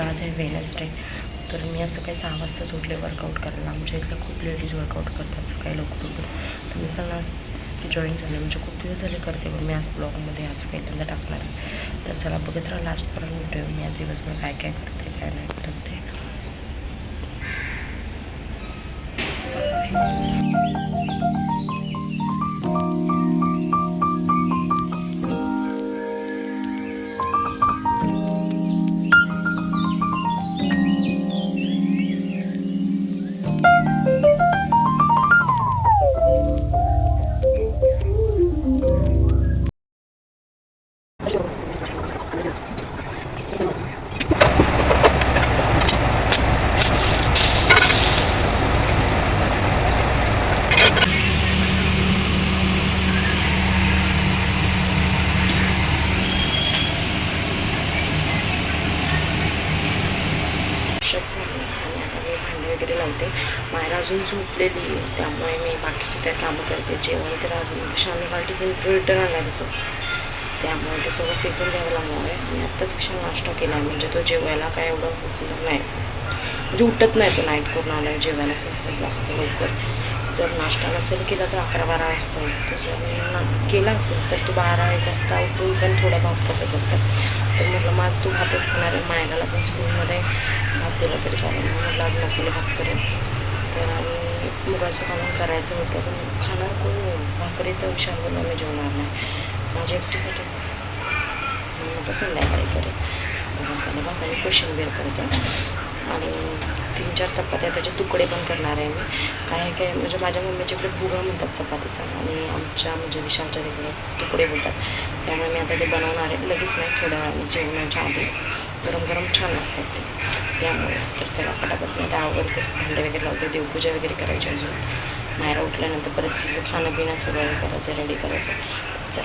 तर आज आहे वेनसडे तर मी असं काही सहा वाजता उठले वर्कआउट करायला. आमच्या इथलं खूप लेडीज वर्कआउट करतात सकाळी लवकर उठून. तर मी पण आज जॉईन झाले. म्हणजे खूप दिवस झाले करते पण मी आज ब्लॉगमध्ये आज पहिल्यांदा टाकणार आहे. तर चला बघत राहा लास्टपर्यंत व्हिडिओ मी आज दिवसभर काय काय करते काय नाही करते. भांडी वगैरे अजून झोपलेली आहे. त्यामुळे मी बाकीचे त्या कामं करते. जेवण तर अजून शामी काल टिफिन रिटर्न आणला तसंच. त्यामुळे ते सगळं फेकून द्यावं लागणार आहे. आणि आत्ताच कशा नाश्ता केला आहे? म्हणजे तो जेवायला काय एवढं होत नाही. म्हणजे उठत नाही तो नाईट करून आला जेवायला सहसा जास्त लवकर. जर नाश्ता नसेल केला तर अकरा बारा वाजता उठतो. जर केला असेल तर तू बारा एक वाजता उठून पण थोडा भात खातो फक्त. तर म्हटलं माझ तू भातच खाणार आहे. मायनाला पण स्कूलमध्ये भात दिला तरी चालेल. म्हटलं आज मसाले भात करेल तर मुगाचं कामून करायचं होतं पण खाणार कोण? भाकरी तर विशाल मी जेवणार नाही. माझ्या एकटीसाठी. मग म्हटलं संध्याकाळी करेन. मसाला मसाले भात आणि कोशिंबीर करते. आणि तीन चार चपात्या त्याचे तुकडे पण करणार आहे मी. काय काय म्हणजे माझ्या मम्मीच्या इकडे भुगा म्हणतात चपातीचा आणि आमच्या म्हणजे विशालच्या तिकडे तुकडे बोलतात. त्यामुळे मी आता ते बनवणार आहे. लगेच नाही थोड्या वेळाने जेवणाच्या आधी. गरम गरम छान लागतात ते. त्यामुळे तर चला पटापट मी आता आवडते भांडे वगैरे लावते देवपूजा वगैरे करायची अजून. मायरा उठल्यानंतर परत तिचं खाणं पिणं सगळं करायचं रेडी करायचं. चल.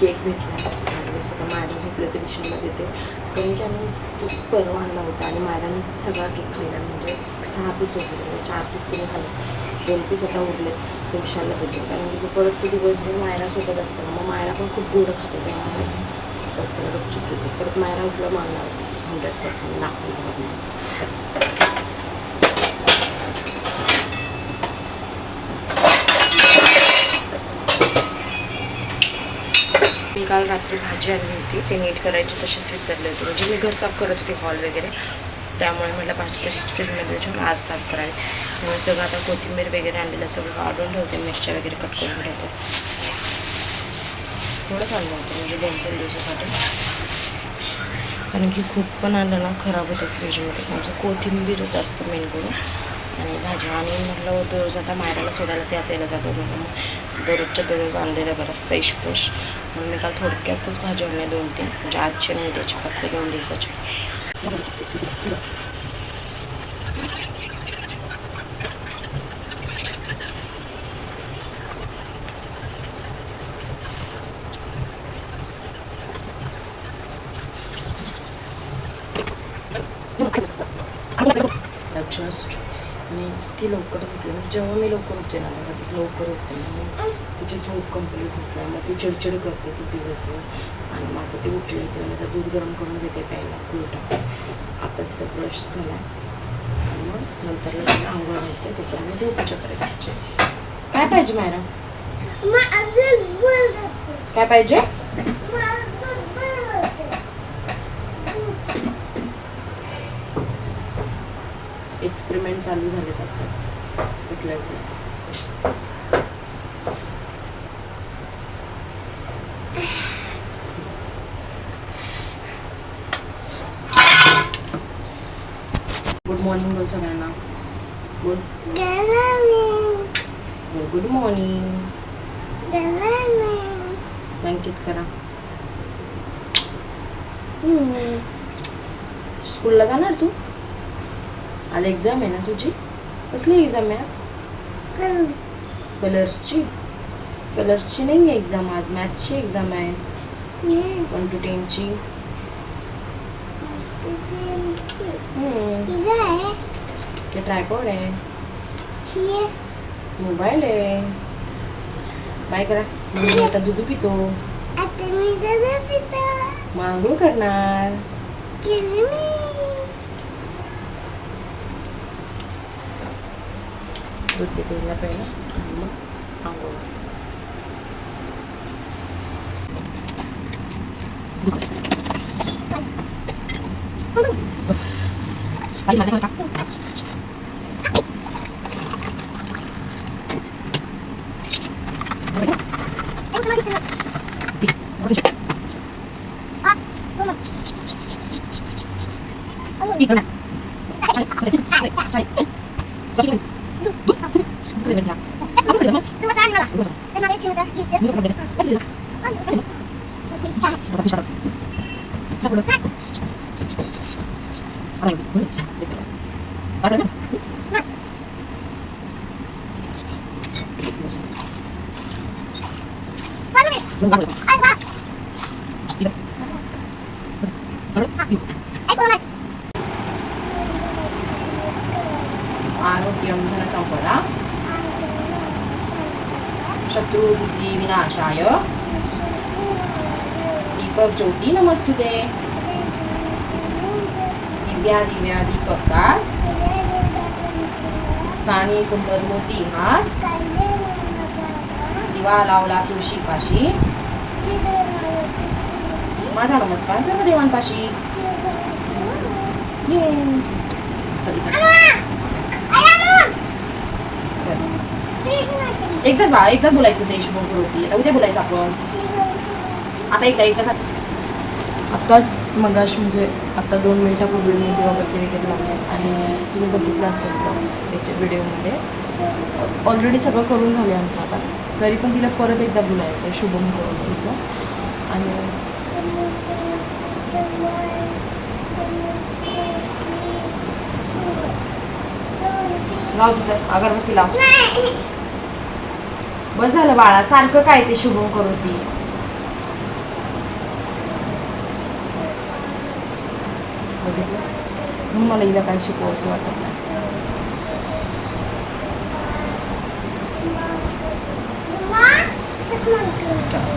केक भेटला. जसं सगळं मायरा झोपले तर विशालला देते. कारण की आम्ही खूप परवा आणला होता आणि मायराने सगळा केक खाल्ला. म्हणजे सहा पीस होते म्हणजे चार पीस तिने खाल्ले. दोन पीस आता उरले ते विशालला देते. कारण की परत तो दिवसभर मायरासोबत असतं ना मग मायरा पण खूप गोड खाते त्यामुळे असताना गपचूप देते परत मायरा उठला मागणारच हंड्रेड पर्सेंट दाखवून काल रात्री भाजी आणली होती. ते नीट करायची तशीच विसरले होते. म्हणजे मी घर साफ करत होती हॉल वगैरे. त्यामुळे म्हटलं भाजी तशीच फ्रीजमध्ये ठेवून आज साफ करावी. त्यामुळे सगळं आता कोथिंबीर वगैरे आणलेलं सगळं काढून ठेवते. मिरच्या वगैरे कट करून ठेवते. थोडंच आणलं होतं. म्हणजे दोन तीन दिवसासाठी. कारण की खूप पण आणलं ना खराब होतं फ्रीजमध्ये म्हणजे कोथिंबीरच असतं मेन करून. आणि भाज्या आणि म्हटलं दररोज आता मायराला सोडायला त्याच यायला जातो म्हटलं मग दररोजच्या दररोज आणलेलं बरं फ्रेश फ्रेश म्हणून मी काल थोडक्यातच भाज्या आणल्या दोन तीन म्हणजे आजची आणि उद्याची फक्त दोन दिवसाची जस्ट आणि ती लवकर उठली. म्हणजे जेव्हा मी लवकर उठते ना तेव्हा ती लवकर उठते ना. मग तिची झोप कंप्लीट होत नाही. मग ती चिडचिड करते ती दिवसभर. आणि मग आता ती उठली ती आणि आता दूध गरम करून देते प्यायला फुल टाकून आताच तिचा ब्रश झाला. आणि मग नंतर आंघोळ घालते. तोपर्यंत देवपूजा करायची काय पाहिजे मायरा काय पाहिजे? एक्सपेरिमेंट चालू झालेत आत्ताच. उठल्या गुड मॉर्निंग बोल सगळ्यांना. गुड गुड मॉर्निंग बँकेस करा. स्कूलला जाणार तू? आज एक्झाम आहे ना तुझी? कसली एक्झाम आहे आज? कलर्सची कलर्सची नाही आहे एक्झाम आज. मॅथ्सची एक्झाम आहे. वन टू टेनची ते ट्रायपॉड आहे. मोबाईल आहे. बाय करा. मी आता दूध पितो. मग आंघोळ करणार दूध देते हिला पहिलं आणि मग आंघोळ घालते. आरोग्यम शत्रुबुद्धी विनाशाय दीपक ज्योती नमस्तुते दिव्या दिव्यादी ककार काणी कुंडल मोती हार दिवा लावला तुळशी पाशी माझा नमस्कार सर्व देवांपाशी ये चल. एकदाच बाळा एकदाच बोलायचं ते शुभंकर होती आता उद्या बोलायचं आपण आता एकदा एकदा आत्ताच मगाश म्हणजे आत्ता दोन मिनटापूर्वी मी दिवाबत्ती वगैरे लावले आणि तुम्ही बघितलं असेल तर याच्या व्हिडिओमध्ये ऑलरेडी सगळं करून झालं आमचं आता. तरी पण तिला परत एकदा बोलायचं आहे शुभम करून तिचं आणि लाव तिथं अगरबत्ती लाव. बस झालं बाळा सारखं काय ते शुभम करू ती? म्हणून मला हिला काय शिकवू असं वाटत नाही. चल.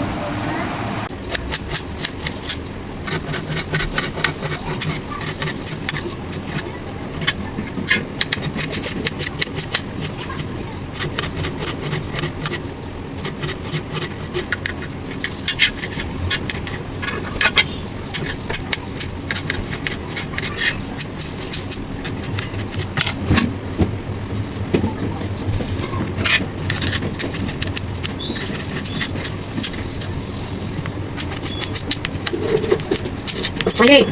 Oye,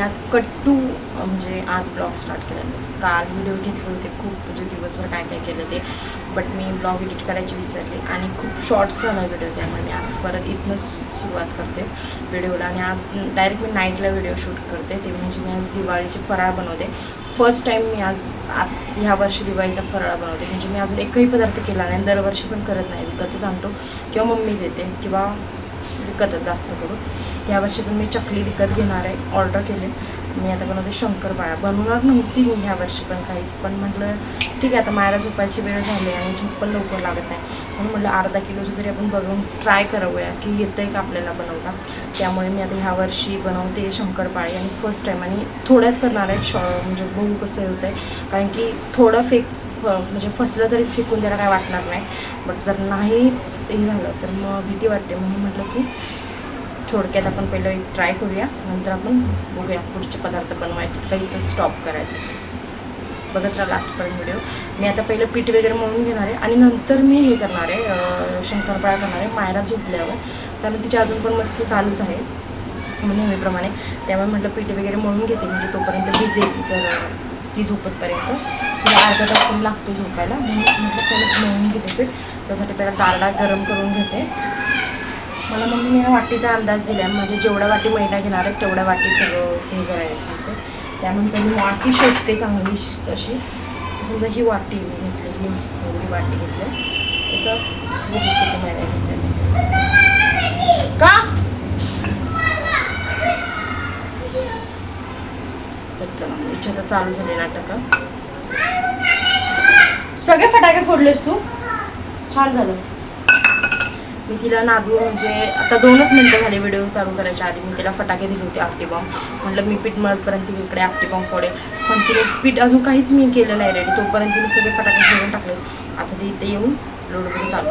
मी आज कट्टू म्हणजे आज ब्लॉग स्टार्ट केला काल व्हिडिओ घेतले होते खूप म्हणजे दिवसभर काय काय केलं ते. बट मी ब्लॉग एडिट करायची विसरले. आणि खूप शॉर्ट्स झाला व्हिडिओ त्यामुळे मी आज परत इथनंच सुरुवात करते व्हिडिओला आणि आज डायरेक्ट मी नाईटला व्हिडिओ शूट करते. ते म्हणजे मी आज दिवाळीची फराळ बनवते. फर्स्ट टाईम मी आज ह्या वर्षी दिवाळीचा फराळ बनवते. म्हणजे मी अजून एकही पदार्थ केला नाही. दरवर्षी पण करत नाही. विकतच आणतो. किंवा मम्मी देते. किंवा विकतच जास्त करून. यावर्षी पण मी चकली विकत घेणार आहे ऑर्डर केले. मी आता बनवते शंकरपाळ्या बनवणार नव्हती मी ह्या वर्षी पण काहीच. पण म्हटलं ठीक आहे आता मायरा झोपायची वेळ झाली आणि झोप पण लवकर लागत नाही. म्हणून म्हटलं अर्धा किलोचं तरी आपण बघून ट्राय करावूया की येतं आहे का आपल्याला बनवता. त्यामुळे मी आता ह्या वर्षी बनवते शंकरपाळी आणि फर्स्ट टाईम आणि थोड्याच करणार आहे शॉ म्हणजे बघू कसं होतं आहे कारण की थोडं फेक म्हणजे फसलं तरी फेकून त्याला काय वाटणार नाही. बट जर नाही हे झालं तर मग भीती वाटते. म्हणून म्हटलं की थोडक्यात आपण पहिलं एक ट्राय करूया. नंतर आपण बघूया पुढचे पदार्थ बनवायचे तर इथं स्टॉप करायचं बघत राहा लास्टपर्यंत व्हिडिओ मी आता पहिलं पीठ वगैरे मळून घेणार आहे आणि नंतर मी हे करणार आहे शंकरपाळा करणार आहे मायरा झोपल्यावर. कारण तिची अजून पण मस्त चालूच आहे. म्हणजे नेहमीप्रमाणे. त्यामुळे म्हटलं पीठ वगैरे मळून घेते. म्हणजे तोपर्यंत भिजेल जर. ती झोपतपर्यंत. तिला अर्धा तास पण लागतो झोपायला. म्हणून म्हटलं पहिलं मळून घेते पीठ. त्यासाठी पहिला दारडा गरम करून घेते. मला मम्मीने वाटीचा अंदाज दिला म्हणजे जेवढ्या वाटी मैदा घेणार आहेस तेवढ्या वाटी सगळं हे करायचं त्यामुळे मी वाटी शोधते चांगली अशी. समजा ही वाटी घेतली ही एवढी वाटी घेतली. त्याचं हे किती मैदा का? चला इच्छा तर चालू झाली नाटक. सगळे फटाके फोडलेस तू? छान झालं. मी तिला नादू म्हणजे आता दोनच मिनटं झाले व्हिडिओ चालू करायच्या आधी मी तिला फटाके दिले होते आपटी बॉम्ब म्हटलं मी पीठ मळतपर्यंत तिकडे इकडे बॉम्ब फोडेल पण तिने पीठ अजून काहीच मी केलं नाही रेडी तोपर्यंत तिने सगळे फटाके घेऊन टाकले. आता ती इथे येऊन लोडमध्ये चालू.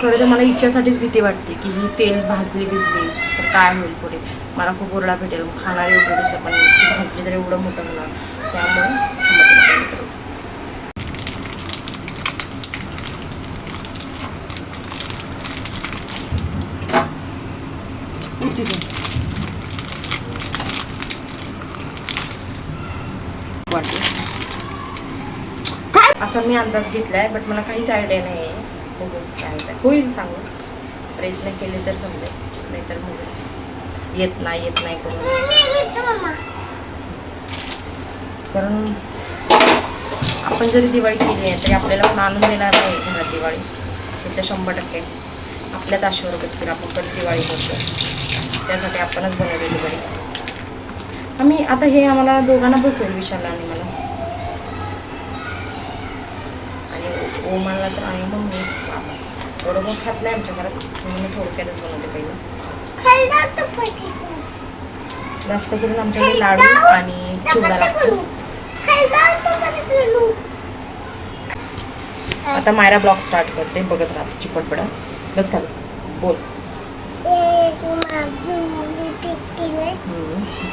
खरं तर मला इच्छासाठीच भीती वाटते की ही तेल भाजली भिजली तर काय होईल पुढे. मला खूप ओरडा भेटेल. खाणार एवढं दिवस पण भाजली तर एवढं मोठं होणार. त्यामुळे मी अंदाज घेतलाय बट मला काहीच आयडिया नाही आहे बघू काय होईल चांगलं. प्रयत्न केले तर समजेल. नाहीतर मगच येत नाही येत नाही करून कारण आपण जरी दिवाळी केली आहे तरी आपल्याला पण आनंद येणार नाही घरात दिवाळी. हे तर शंभर टक्के. आपल्या ताशेवर बसतील. आपण कधी दिवाळी करतो त्यासाठी आपणच बनवली दिवाळी. आम्ही आता हे आम्हाला दोघांना बसवेल विशाला आणि मला. ओमाला तर आणि मग एवढं पण खात नाही आमच्या घरात. म्हणून थोडक्यातच बनवते पहिलं. जास्त करून आमच्याकडे लाडू आणि चिवडा लागतो. आता मायरा ब्लॉग स्टार्ट करते बघत राहते चिपटपड बस खाली. बोल.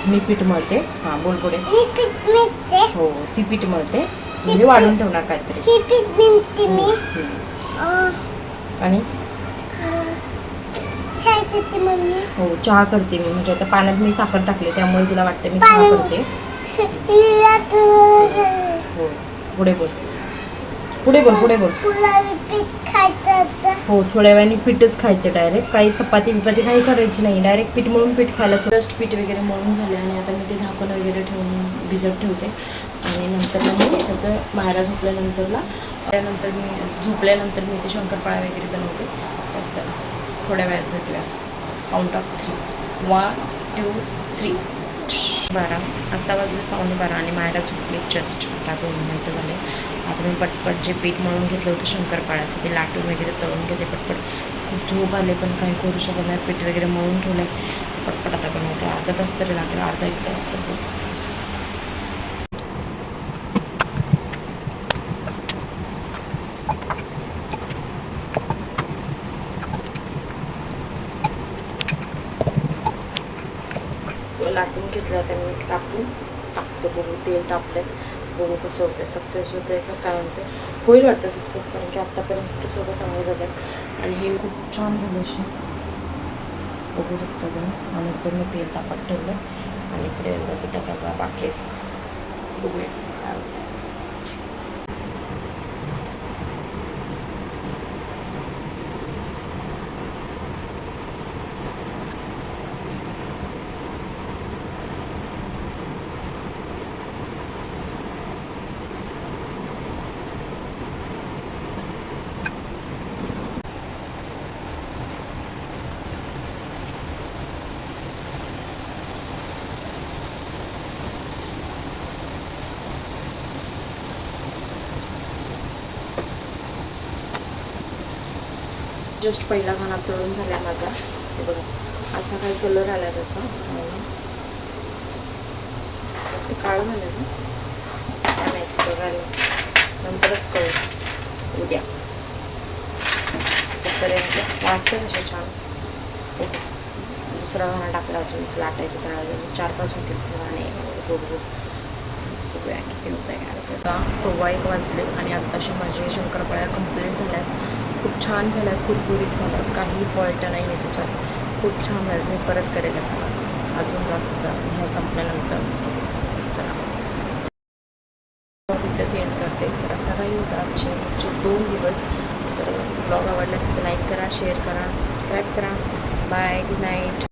मी पीठ मळते. हां बोल पुढे. हो ती पीठ मळते. मी वाढून ठेवणार काहीतरी. हम्म. आणि? हो चहा करते मी. म्हणजे आता पाण्यात मी साखर टाकली त्यामुळे तिला वाटते मी चहा पाण्यात? करते. हो पुढे बोल. पुढे बोल पुढे बोल. हो थोड्या वेळाने पीठच खायचं डायरेक्ट काही चपाती बिपाती काही करायची नाही. डायरेक्ट पीठ मळून पीठ खायला जस्ट पीठ वगैरे मळून झालं आणि आता मी ते झाकण वगैरे ठेवून भिजत ठेवते. नंतर मग मी त्याचं मायरा झोपल्यानंतरला त्यानंतर मी झोपल्यानंतर मी ते शंकरपाळ्या वगैरे बनवते. तर चला थोड्या वेळात भेटूया. Count of three one two three बारा. आत्ता वाजले पावणे बारा आणि मायरा झोपली जस्ट आता दोन मिनटं झाले. आता मी पटपट जे पीठ मळून घेतलं होतं शंकरपाळ्याचं ते लाटून वगैरे तळून घेते पटपट. खूप झोप आले पण काही करू शकत नाही. पीठ वगैरे मळून ठेवलं आहे पटपट आता बनवते. अर्धा तास तरी लागेल. अर्धा एक तास तर बघ कसं. लाटून घेतलं होतं मी कापून टाकतो बघू तेल तापलं बघू कसं होतं सक्सेस होतं आहे का काय होतं होईल वाटतं सक्सेस कारण की आत्तापर्यंत ते सगळं चांगलं झालं आहे आणि हे खूप छान झालं अशी. बघू शकता तुम्ही. आणि इकडे मी तेल तापत ठेवलं आणि इकडे एवढा पिठाचा बाकी आहे. बघूया काय होतं जस्ट पहिला खाना तळून झाला माझा. हे बघा असा काही कलर आला त्याचा. आहे जास्त काळं झालं ना? काय माहिती बघायला. नंतरच कळू उद्या. तोपर्यंत वाजते कशा छान दुसरा खाना टाकला अजून. लाटायचं तर अजून चार पाच होते घाणे गोड किती होत आहे सव्वा एक वाजले आणि आत्ताशी माझे शंकरपाळ्या कंप्लीट झाल्या खूप छान झाल्यात कुरकुरीत झाल्यात. काही फॉल्ट नाही आहे त्याच्यात. खूप छान झाल्यात. मी परत करेल आता. अजून जास्त ह्या संपल्यानंतर. चला. ब्लॉग इथेच एंड करते. तर असा काही होता आजचे आजचे दोन दिवस. तर ब्लॉग आवडला असेल तर लाईक करा शेअर करा सबस्क्राईब करा. Bye good night